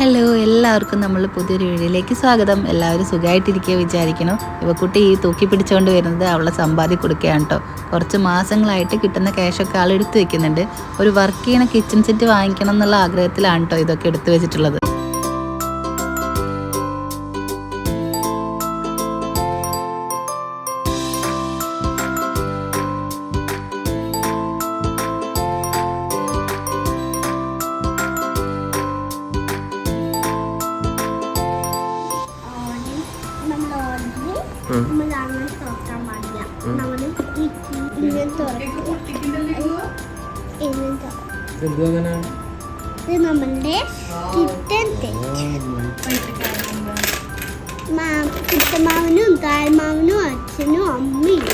Hello എല്ലാവർക്കും നമ്മൾ പുതിയൊരു വീഡിയോയിലേക്ക് സ്വാഗതം. എല്ലാവരും സുഖമായിട്ടിരിക്കുക വിചാരിക്കണം ഇവക്കുട്ടി ഈ തൂക്കി പിടിച്ചുകൊണ്ട് വരുന്നത് അവളെ സമ്പാദ്യം കൊടുക്കുകയാണ് കേട്ടോ കുറച്ച് മാസങ്ങളായിട്ട് കിട്ടുന്ന ക്യാഷൊക്കെ ആൾ എടുത്തു വെക്കുന്നുണ്ട്. ഒരു വർക്ക് ചെയ്യണ കിച്ചൺ സെറ്റ് വാങ്ങിക്കണം എന്നുള്ള ആഗ്രഹത്തിലാണ് കേട്ടോ ഇതൊക്കെ എടുത്തു വെച്ചിട്ടുള്ളത്. ഇത് നമ്മളുടെ കിട്ടൻ കുട്ടമാവനും താഴ്മാവനും അച്ഛനും അമ്മയും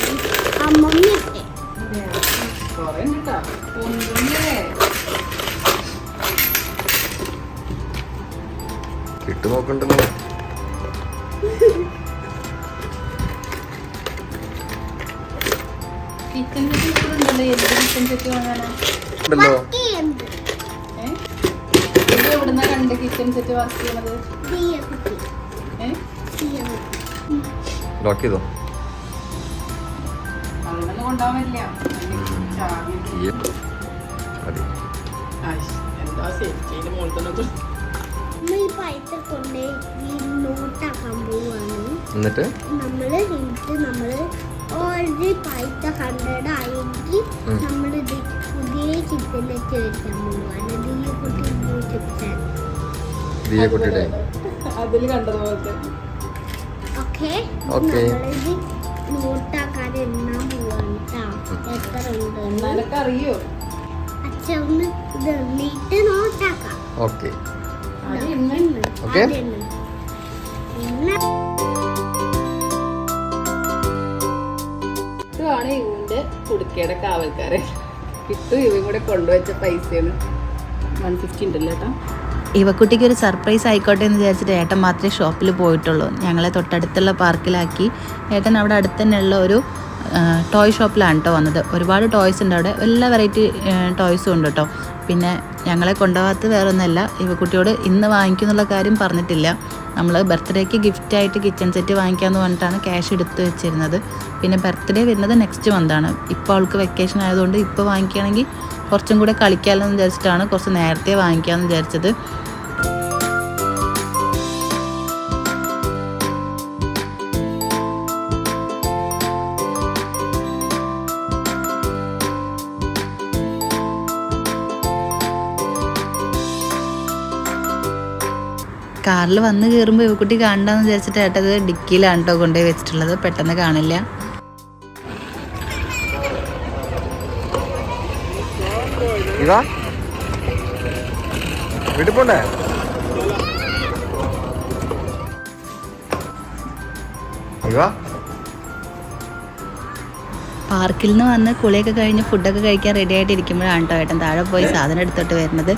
അമ്മമ്മയൊക്കെ കിട്ടു നോക്കണ്ടല്ലോ കിച്ചൺ സെറ്റ് ഉണ്ടല്ലോ എന്ത് കിച്ചൺ സെറ്റ് വാങ്ങാനാ? കിച്ചൺ സെറ്റ് വർക്ക് ചെയ്യണത് ലോക്ക് ചെയ്തോ? അങ്ങനൊന്നും കൊണ്ടുപോകാൻ പറ്റില്ല എന്താ സേഫ്റ്റിന്റെ മുകളിൽ തന്നെ എന്നിട്ട്? നമ്മൾ ഇത് നമ്മൾ ഓൾറെഡി പൈസ ഹൺഡ്രഡ് ആയെങ്കിൽ നമ്മൾ ഇത് പുതിയ കിച്ചണിലേക്ക് വെക്കാൻ പോവാണ്. ദിയ കുട്ടി യൂട്യൂബ് അതിൽ അതിൽ കണ്ടതുപോലത്തെ. ഓക്കെ. അറിയോ ഇവന്റെ കുടുക്കയുടെ കാവൽക്കാരൻ. കിട്ടും ഇവൻ കൂടെ കൊണ്ടുവച്ച പൈസയാണ്. വൺ ഫിഫ്റ്റി ഉണ്ടല്ലോ ഏട്ടാ ഇവക്കുട്ടിക്ക് ഒരു സർപ്രൈസ് ആയിക്കോട്ടെ എന്ന് വിചാരിച്ചിട്ട് ഏട്ടൻ മാത്രമേ ഷോപ്പിൽ പോയിട്ടുള്ളൂ. ഞങ്ങളെ തൊട്ടടുത്തുള്ള പാർക്കിലാക്കി ഏട്ടൻ അവിടെ അടുത്ത് തന്നെയുള്ള ഒരു ടോയ് ഷോപ്പിലാണ് കേട്ടോ വന്നത്. ഒരുപാട് ടോയ്സ് ഉണ്ട് അവിടെ. എല്ലാ വെറൈറ്റി ടോയ്സും ഉണ്ട് കേട്ടോ പിന്നെ ഞങ്ങളെ കൊണ്ടുപോകാത്ത വേറെ ഒന്നല്ല ഇവക്കുട്ടിയോട് ഇന്ന് വാങ്ങിക്കുന്നുള്ള കാര്യം പറഞ്ഞിട്ടില്ല. നമ്മൾ ബർത്ത്ഡേക്ക് ഗിഫ്റ്റായിട്ട് കിച്ചൺ സെറ്റ് വാങ്ങിക്കാമെന്ന് പറഞ്ഞിട്ടാണ് ക്യാഷ് എടുത്ത് വെച്ചിരുന്നത്. പിന്നെ ബർത്ത്ഡേ വരുന്നത് നെക്സ്റ്റ് മന്താണ് ഇപ്പോൾ അവൾക്ക് വെക്കേഷൻ ആയതുകൊണ്ട് ഇപ്പോൾ വാങ്ങിക്കുകയാണെങ്കിൽ കുറച്ചും കൂടെ കളിക്കാമല്ലോ എന്ന് വിചാരിച്ചിട്ടാണ് കുറച്ച് നേരത്തെ വാങ്ങിക്കാമെന്ന് വിചാരിച്ചത്. കാറിൽ വന്ന് കയറുമ്പോൾ ഇവക്കുട്ടി കാണണ്ടെന്ന് വിചാരിച്ചിട്ട് ഏട്ടത് ഡിക്കിയിലാണ് കേട്ടോ കൊണ്ടുപോയി വെച്ചിട്ടുള്ളത്. പെട്ടെന്ന് കാണില്ല. ഇതാ. ഇവാ പാർക്കിൽ നിന്ന് വന്ന് കുളിയൊക്കെ കഴിഞ്ഞ് ഫുഡൊക്കെ കഴിക്കാൻ റെഡി ആയിട്ട് ഇരിക്കുമ്പോഴാണ് കേട്ടോ ഏട്ടൻ താഴെ പോയി സാധനം എടുത്തോട്ട് വരുന്നത്.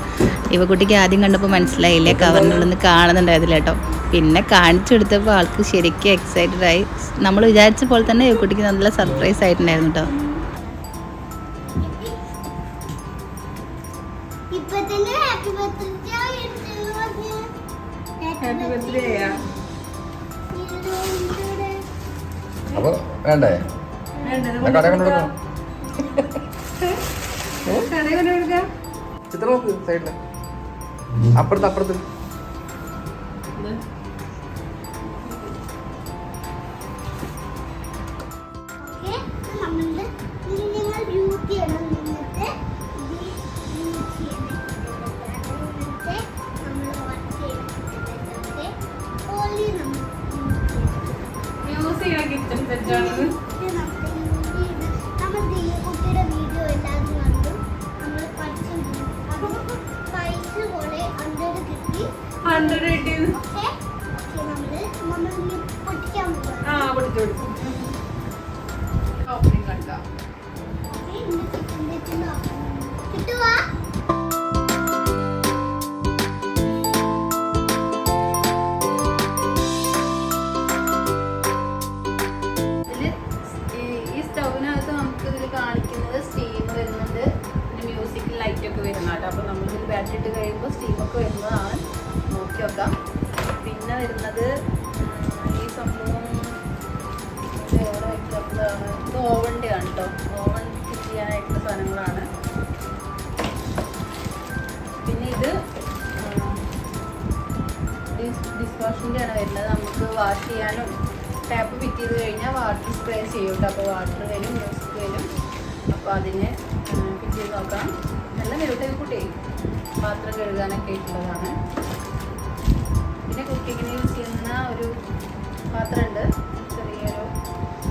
ഇവ കുട്ടിക്ക് ആദ്യം കണ്ടപ്പോൾ മനസ്സിലായില്ലേ? കവറിനുള്ളിൽ നിന്ന് കാണുന്നുണ്ടായിരുന്നില്ല കേട്ടോ പിന്നെ കാണിച്ചു കൊടുത്തപ്പോൾ ആൾക്ക് ശരിക്കും എക്സൈറ്റഡ് ആയി. നമ്മൾ വിചാരിച്ച പോലെ തന്നെ ഇവ കുട്ടിക്ക് നല്ല സർപ്രൈസ് ആയിട്ടുണ്ടായിരുന്നു കേട്ടോ ഇപ്പൊ തന്നെ ഹാപ്പി ബർത്ത്ഡേ ഹാപ്പി ബർത്ത്ഡേ അപ്പൊ വേണ്ടേ? ചിത്രം നോക്ക് സൈഡിൽ. അപ്പുറത്ത് അപ്പുറത്ത്. ഓക്കെ നമ്മളുടെ ഇനി നിങ്ങൾ ഹൺഡ്രഡ് കിട്ടിയത് ആ പൊടിച്ചു പൊടിച്ചു വാഷിന്റെ ആണ് വരുന്നത്. നമുക്ക് വാഷ് ചെയ്യാനും ടാപ്പ് ഫിറ്റ് ചെയ്ത് കഴിഞ്ഞാൽ വാട്ടർ സ്പ്രേ ചെയ്യും അപ്പോൾ വാട്ടർ വരും മ്യൂസിക് വരും. അപ്പോൾ അതിന് ഫിറ്റ് ചെയ്ത് നോക്കാം. നല്ല വെറുതെ കുട്ടി പാത്രം കഴുകാനൊക്കെ ആയിട്ടുള്ളതാണ് പിന്നെ കുക്കിങ്ങിന് യൂസ് ചെയ്യുന്ന ഒരു പാത്രമുണ്ട്. ചെറിയൊരു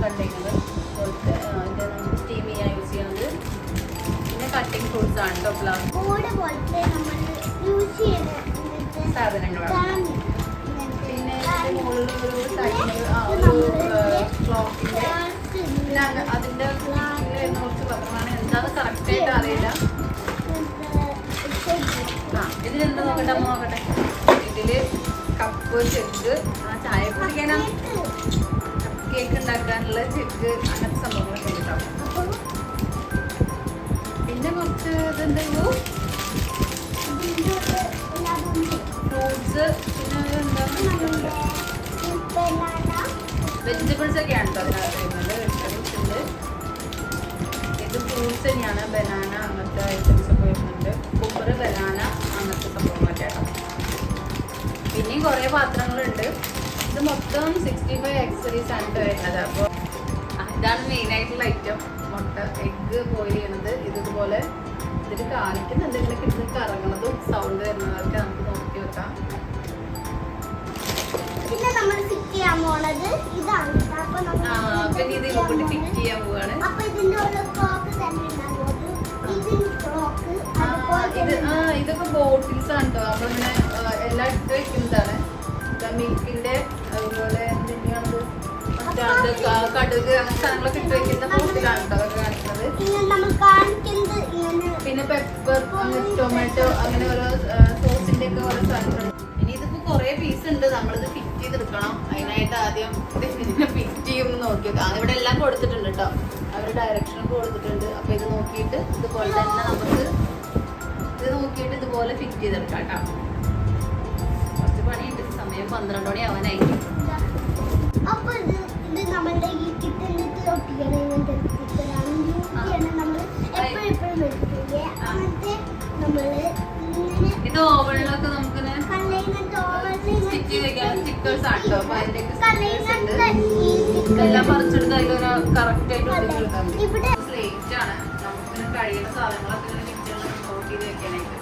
കണ്ടെയ്നർ പോലത്തെ അതിന്റെ നമുക്ക് സ്റ്റീം ചെയ്യാൻ യൂസ് ചെയ്യുന്നത് പിന്നെ കട്ടിങ് ഫ്രൂട്ട്സ് ആണ് കേട്ടോ പോലത്തെ നമ്മൾ യൂസ് ചെയ്യുന്ന സാധനങ്ങളാണ്. ക്ലോക്കിന്റെ അതിന്റെ കുറച്ച് പത്രമാണ് എന്താന്ന് കറക്റ്റ് ആയിട്ട് അറിയില്ല ആ ഇതിലെന്താ നോക്കട്ടെ അമ്മ ഇതിൽ കപ്പ് ചെക്ക് ആ ചായ കുടിക്കാനാ കേക്ക് ഉണ്ടാക്കാനുള്ള ചെക്ക് അങ്ങനത്തെ സംഭവങ്ങളൊക്കെ കേട്ടോ പിന്നെ കുറച്ച് ഇതെന്തോ. ഫ്രൂട്ട്സ് പിന്നെ എന്താ വെജിറ്റബിൾസ് ഒക്കെയാണ് ഇത് ഫ്രൂട്ട്സ് തന്നെയാണ്. ബനാന അങ്ങനത്തെ ഐറ്റംസ് ഒക്കെ വരുന്നുണ്ട്. ബനാന അങ്ങനത്തെ സംഭവങ്ങളൊക്കെ പിന്നെയും കുറേ പാത്രങ്ങളുണ്ട്. ഇത് മൊത്തം സിക്സ്റ്റി ഫൈവ് ആണ് വരുന്നത്. അപ്പോൾ ഇതാണ് മെയിൻ ആയിട്ടുള്ള ഐറ്റം മുട്ട എഗ്ഗ് ബോയിൽ ചെയ്യണത്. ഇതുപോലെ ഇതിൽ കാണിക്കുന്നുണ്ട് ഇതിലൊക്കെ കിട്ടുന്ന കറങ്ങണതും പോണത് ഇതാണ്. അപ്പൊ ആ നമ്മൾ പിന്നെ ഇത് ഫിറ്റ് ഇവിടെ ചെയ്യാൻ ഫിറ്റ് ചെയ്യാൻ പോവാണ്. അപ്പൊ ഇതിന്റെ ഉള്ള ക്ലോക്ക് തന്നെ ഉണ്ടാകും. ഇതിന് ക്ലോക്ക് ആ, അതുപോലെ ഇത് ആ ഇതൊക്കെ ബോട്ടിൽസ് ആണ് കേട്ടോ ഇങ്ങനെ എല്ലാം ഇട്ട് വെക്കുന്നതാണ്. മിൽക്കിന്റെ അതുപോലെ മറ്റാണ്ട് കടുക് അങ്ങനെ സാധനങ്ങളൊക്കെ ഇട്ട് വെക്കുന്ന ബോട്ടിലാണ് കേട്ടോ അതൊക്കെ കാണിക്കുന്നത്. നമ്മൾ കാണിക്കുന്നത് ഇങ്ങനെ പിന്നെ പെപ്പർ ടൊമാറ്റോ അങ്ങനെ ഓരോ സോസിന്റെ ഒക്കെ ഓരോ സാധനങ്ങൾ കുറെ പീസ് ഉണ്ട്. നമ്മളിത് ഫിറ്റ് ചെയ്തെടുക്കണം. അതിനായിട്ട് ആദ്യം ഫിറ്റ് ചെയ്യും നോക്കി നോക്കാം ഇവിടെ എല്ലാം കൊടുത്തിട്ടുണ്ട് കേട്ടോ അവർ ഡയറക്ഷൻ കൊടുത്തിട്ടുണ്ട്. അപ്പൊ ഇത് നോക്കിയിട്ട് ഇതുപോലെ തന്നെ നമുക്ക് ഇത് നോക്കിയിട്ട് ഇതുപോലെ ഫിറ്റ് ചെയ്തെടുക്കാം കേട്ടോ കുറച്ച് പണിയുണ്ട്. സമയം പന്ത്രണ്ട് മണി ആവാനായി. ഇതാ. ഈ ആണ് കേട്ടോ അപ്പൊ അതിന്റെയൊക്കെ സ്റ്റിക്കേഴ്സ് ഉണ്ട്. ഈ ഇതെല്ലാം പറിച്ചെടുത്ത് അതിലൊരു കറക്റ്റ് ആയിട്ട് സ്ലേറ്റ് ആണ്. കഴിയുന്ന സാധനങ്ങളൊക്കെ ഇങ്ങനെ കിച്ചണിൽ ചെയ്ത് വെക്കാനായിട്ട്.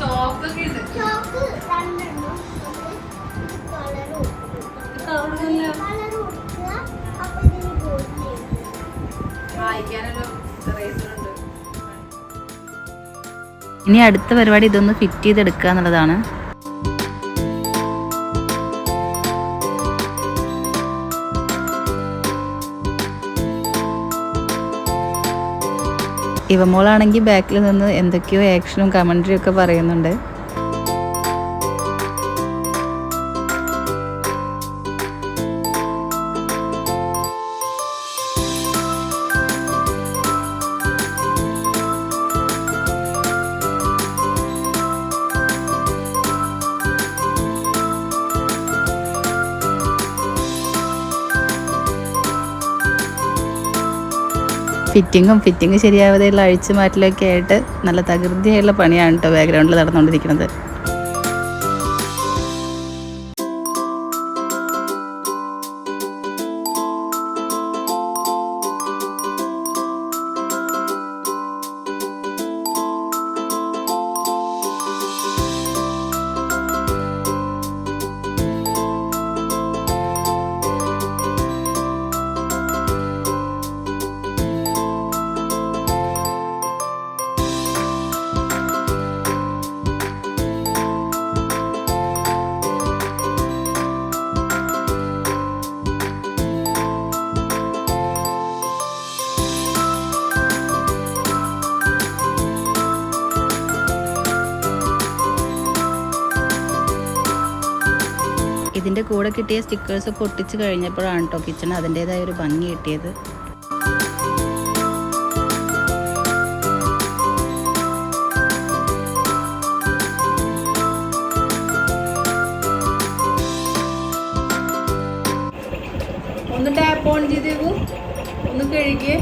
ചോക്കൊക്കെ ഉണ്ട്. ഇനി അടുത്ത പരിപാടി ഇതൊന്ന് ഫിറ്റ് ചെയ്തെടുക്കുക എന്നുള്ളതാണ്. ഇവമോളാണെങ്കിൽ ബാക്കിൽ നിന്ന് എന്തൊക്കെയോ ആക്ഷനും കമൻട്രിയും പറയുന്നുണ്ട്. ഫിറ്റിങ്ങും ഫിറ്റിങ് ശരിയാവാതെയുള്ള അഴിച്ചു മാറ്റലൊക്കെ ആയിട്ട് നല്ല തകൃതിയായുള്ള പണിയാണ് കേട്ടോ ബാക്ക്ഗ്രൗണ്ടിൽ നടന്നുകൊണ്ടിരിക്കുന്നത്. കൂടെ കിട്ടിയ സ്റ്റിക്കേഴ്സൊക്കെ ഒട്ടിച്ച് കഴിഞ്ഞപ്പോഴാണ് കേട്ടോ കിച്ചൺ അതിന്റേതായ ഒരു ഭംഗി കിട്ടിയത്. ഒന്ന് ടാപ്പ് ഓൺ ചെയ്തേക്കൂ. ഒന്ന് കഴുകിയേ.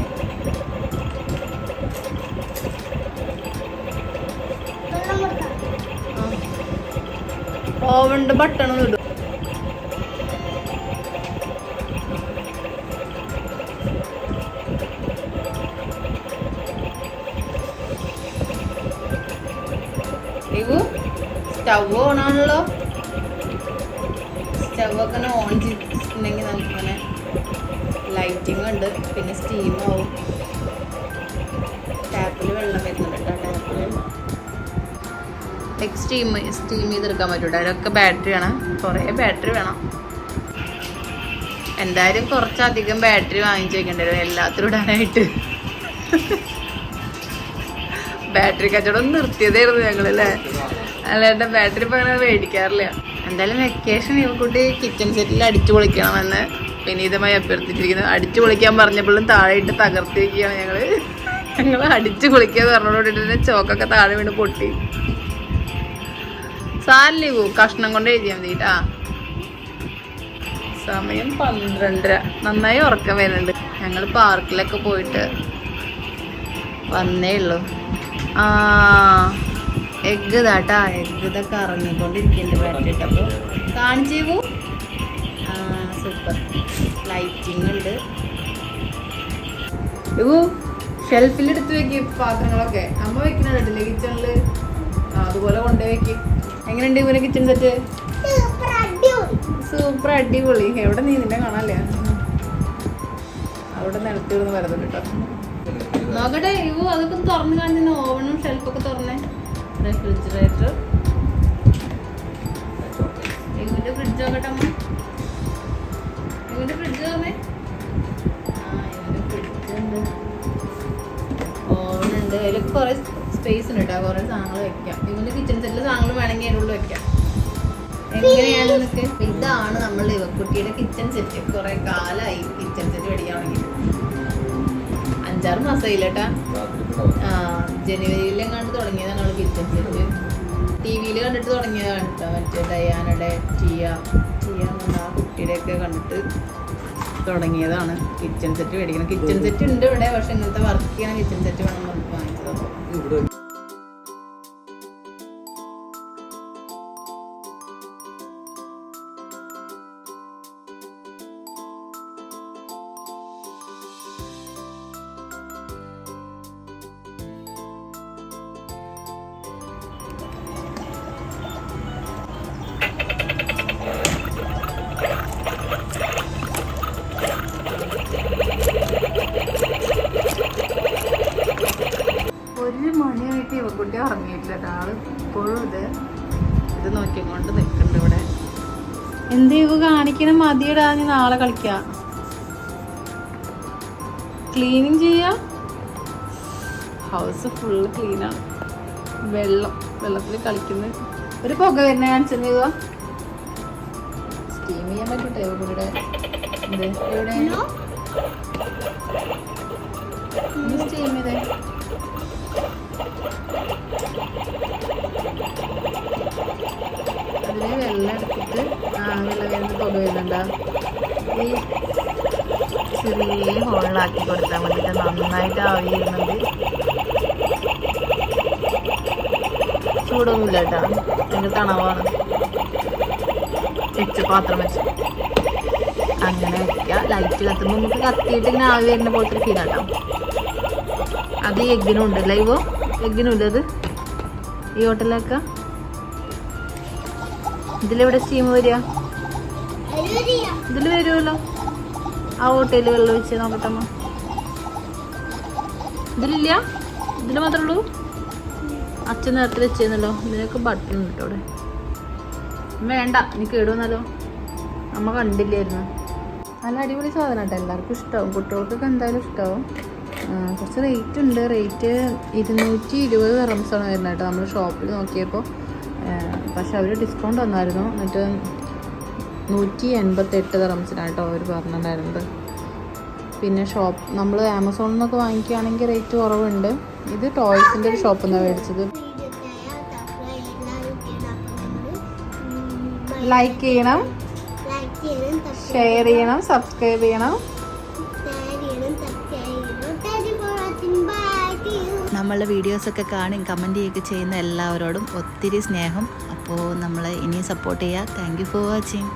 ഓവന്റെ ബട്ടൺ സ്റ്റവ് ഒക്കെ ഓൺ ചെയ്തിട്ടുണ്ടെങ്കിൽ നമുക്കിങ്ങനെ ലൈറ്റിംഗ് ഉണ്ട്. പിന്നെ സ്റ്റീം ആവും. ടാപ്പിൽ വെള്ളം വരുന്നുണ്ട് ടാപ്പിൽ സ്റ്റീം സ്റ്റീം ചെയ്തെടുക്കാൻ പറ്റൂട്ടോ അതിലൊക്കെ ബാറ്ററി വേണം. കുറേ ബാറ്ററി വേണം. എന്തായാലും കുറച്ചധികം ബാറ്ററി വാങ്ങിച്ചു വെക്കേണ്ടി വരും. എല്ലാത്തിലും ഇടാനായിട്ട്. ബാറ്ററി കച്ചവടം നിർത്തിയതായിരുന്നു ഞങ്ങൾ അല്ലേ? അല്ലാണ്ട് ബാറ്ററി അങ്ങനെ മേടിക്കാറില്ല. എന്തായാലും വെക്കേഷൻ ഇവക്കുട്ടി കിച്ചൺ സെറ്റിൽ അടിച്ചു പൊളിക്കണമെന്ന് വിനീതമായി അഭ്യർത്ഥിച്ചിരിക്കുന്നു. അടിച്ചു പൊളിക്കാൻ പറഞ്ഞപ്പോഴും താഴെ ഇട്ട് തകർത്തിരിക്കുകയാണ് ഞങ്ങൾ ഞങ്ങൾ അടിച്ചു പൊളിക്കാന്ന് തന്നെ ചോക്കൊക്കെ താഴെ വീണ് പൊട്ടി. സാരില്ലേ കഷ്ണം കൊണ്ട് എഴുതിയാൽ മതി കേട്ടാ സമയം പന്ത്രണ്ടര. നന്നായി ഉറക്കം വരുന്നുണ്ട്. ഞങ്ങൾ പാർക്കിലൊക്കെ പോയിട്ട് വന്നേ ഉള്ളൂ. ആ. എഗ്ഗ് ഇതാട്ടാ എഗ്ഗ് ഇതൊക്കെ ഇറങ്ങിക്കൊണ്ടിരിക്കുന്നുണ്ട് വരട്ടിട്ട്. അപ്പോൾ കാണിച്ചേ സൂപ്പർ. ലൈറ്റിംഗ് ഉണ്ട്. ഇവു ഷെൽഫിൽ എടുത്ത് വെക്ക് പാത്രങ്ങളൊക്കെ. അമ്മ വെക്കുന്ന കേട്ടില്ലേ കിച്ചണിൽ അതുപോലെ കൊണ്ടുപോയി വെക്ക്. എങ്ങനെയുണ്ട് ഇവനെ കിച്ചൺ സെറ്റ് സൂപ്പർ അടിപൊളി. എവിടെ നീ നിന്നെ കാണാല്ലേ? അവിടെ നിലത്തി വരുന്നു കേട്ടോ. നോക്കട്ടെ ഇവ അതൊക്കെ തുറന്ന് കാണിച്ചു ഓവനും ഷെൽഫൊക്കെ തുറന്നേ. റെഫ്രിജറേറ്റർ എങ്ങനെ ഫ്രിഡ്ജ് നോക്കട്ടെ അമ്മ? എങ്ങനെ ഫ്രിഡ്ജ് ഓവൻ ഉണ്ട്. അതിൽ കുറേ സ്പേസ് ഉണ്ട് കേട്ടോ കുറേ സാധനങ്ങൾ വെക്കാം. ഇവന്റെ കിച്ചൺ സെറ്റിൽ സാധനങ്ങൾ വേണമെങ്കിൽ അതിനുള്ളിൽ വെക്കാം. എങ്ങനെയാണ് നിനക്ക്? ഇതാണ് നമ്മൾ ഇവക്കുട്ടിയുടെ കിച്ചൺ സെറ്റ് കുറെ കാലമായി കിച്ചൺ സെറ്റ് മേടിക്കാൻ തുടങ്ങി. അഞ്ചാറ് മാസമായില്ലേട്ടാ ആ ജനുവരിയിലും വിയിൽ കണ്ടിട്ട് തുടങ്ങിയതാണ് കേട്ടോ. മറ്റേ ഡയാനയുടെ ടിയ ടിയ എന്ന കുട്ടിയുടെയൊക്കെ കണ്ടിട്ട് തുടങ്ങിയതാണ്. കിച്ചൺ സെറ്റ് മേടിക്കണം. കിച്ചൺ സെറ്റ് ഉണ്ട് ഇവിടെ പക്ഷെ ഇങ്ങനത്തെ വർക്ക് ചെയ്യണ. കിച്ചൺ സെറ്റ് വേണം വാങ്ങിച്ചത് അപ്പോൾ ഇവ കാണിക്കണ മതിയിടാ ഞാൻ നാളെ കളിക്കാം. ക്ലീനിങ് ചെയ്യാ? ഹൗസ് ഫുള്ള് ക്ലീനാണ് വെള്ളം വെള്ളത്തിൽ കളിക്കുന്നത് ഒരു പുക വരുന്ന കാണിച്ചു ചെയ്തോ സ്റ്റീം ചെയ്യാൻ പറ്റൂട്ടെ ഇവിടെ. എവിടെ സ്റ്റീം ചെയ്തേ. വരുന്നുണ്ടോ ഈ ചെറിയ ഹോളിലാക്കി കൊടുത്താൽ മതി. നന്നായിട്ട് ആവി വരുന്നുണ്ട് ചൂടൊന്നുമില്ല കേട്ടോ. എനിക്ക് തണവാണ് വെച്ച് പാത്രം വെച്ച്. അങ്ങനെ വെക്കുക. ലൈറ്റ് കത്തുമ്പോൾ നമുക്ക് കത്തിയിട്ട് ഇങ്ങനെ ആവി വരുന്ന പോലത്തെ ഫീൽ കേട്ടോ. അത് ഈ എഗ്ഗിനും ഉണ്ട് ലൈവോ എഗ്ഗിനും ഇല്ല അത്. ഈ ഹോട്ടലിലൊക്കെ ഇതിലെവിടെ സ്റ്റീം വരിക? ഇതിൽ വരുമല്ലോ ആ ഓട്ടയിൽ വെള്ളം വെച്ച് നോക്കട്ടമ്മ. ഇതിലില്ല? ഇതിൽ മാത്രമേ ഉള്ളൂ? അച്ഛൻ നേരത്തെ വെച്ചേന്നല്ലോ. ഇതിനൊക്കെ ബട്ടൺ ഉണ്ട് അവിടെ വേണ്ട നീ കേടുവന്നല്ലോ അമ്മ കണ്ടില്ലായിരുന്നു. നല്ല അടിപൊളി സാധനം കേട്ടോ. എല്ലാവർക്കും ഇഷ്ടമാവും കുട്ടികൾക്കൊക്കെ എന്തായാലും ഇഷ്ടമാവും കുറച്ച് റേറ്റ് ഉണ്ട്. റേറ്റ് ഇരുന്നൂറ്റി ഇരുപത് റംസാണ് വരുന്നത് കേട്ടോ. നമ്മൾ ഷോപ്പിൽ നോക്കിയപ്പോൾ പക്ഷെ അവർ ഡിസ്കൗണ്ട് വന്നായിരുന്നു എന്നിട്ട് നൂറ്റി എൺപത്തെട്ട് റംസിനാണ് കേട്ടോ അവർ പറഞ്ഞിട്ടുണ്ടായിരുന്നത്. പിന്നെ ഷോപ്പ് നമ്മൾ ആമസോണിൽ നിന്നൊക്കെ വാങ്ങിക്കുകയാണെങ്കിൽ റേറ്റ് കുറവുണ്ട്. ഇത് ടോയ്സിന്റെ ഒരു ഷോപ്പിൽ നിന്നാണ് മേടിച്ചത്. ലൈക്ക് ചെയ്യണം. ഷെയർ ചെയ്യണം സബ്സ്ക്രൈബ് ചെയ്യണം. നമ്മളുടെ വീഡിയോസൊക്കെ കാണും കമന്റ് ചെയ്യുക ചെയ്യുന്ന എല്ലാവരോടും ഒത്തിരി സ്നേഹം. അപ്പോൾ നമ്മളെ ഇനിയും സപ്പോർട്ട് ചെയ്യുക. Thank for watching